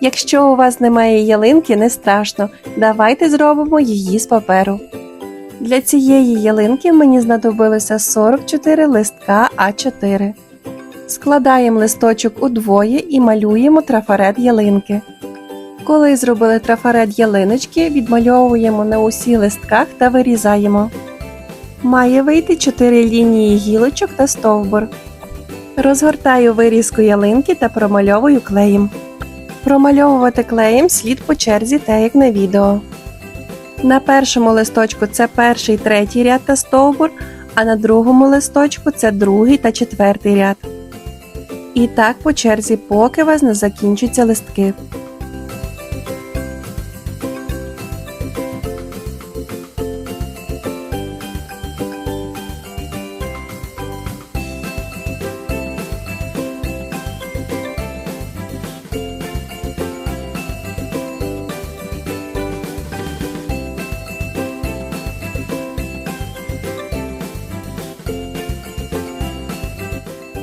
Якщо у вас немає ялинки, не страшно. Давайте зробимо її з паперу. Для цієї ялинки мені знадобилося 44 листка А4. Складаємо листочок удвоє і малюємо трафарет ялинки. Коли зробили трафарет ялиночки, відмальовуємо на усіх листках та вирізаємо. Має вийти 4 лінії гілочок та стовбур. Розгортаю вирізку ялинки та промальовую клеєм. Промальовувати клеєм слід по черзі, те, як на відео. На першому листочку це перший третій ряд та стовбур, а на другому листочку це другий та четвертий ряд. І так по черзі, поки у вас не закінчаться листки.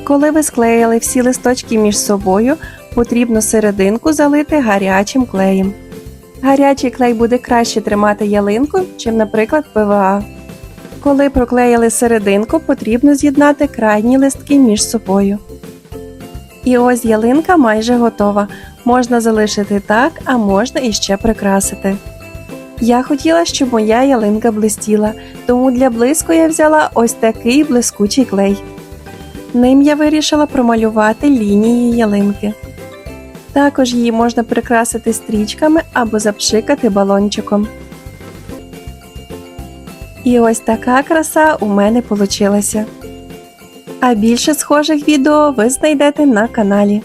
Коли ви склеїли всі листочки між собою, потрібно серединку залити гарячим клеєм. Гарячий клей буде краще тримати ялинку, чим, наприклад, ПВА. Коли проклеїли серединку, потрібно з'єднати крайні листки між собою. І ось ялинка майже готова. Можна залишити так, а можна іще прикрасити. Я хотіла, щоб моя ялинка блистіла, тому для блиску я взяла ось такий блискучий клей. Ним я вирішила промалювати лінії ялинки. Також її можна прикрасити стрічками або запшикати балончиком. І ось така краса у мене получилася. А більше схожих відео ви знайдете на каналі.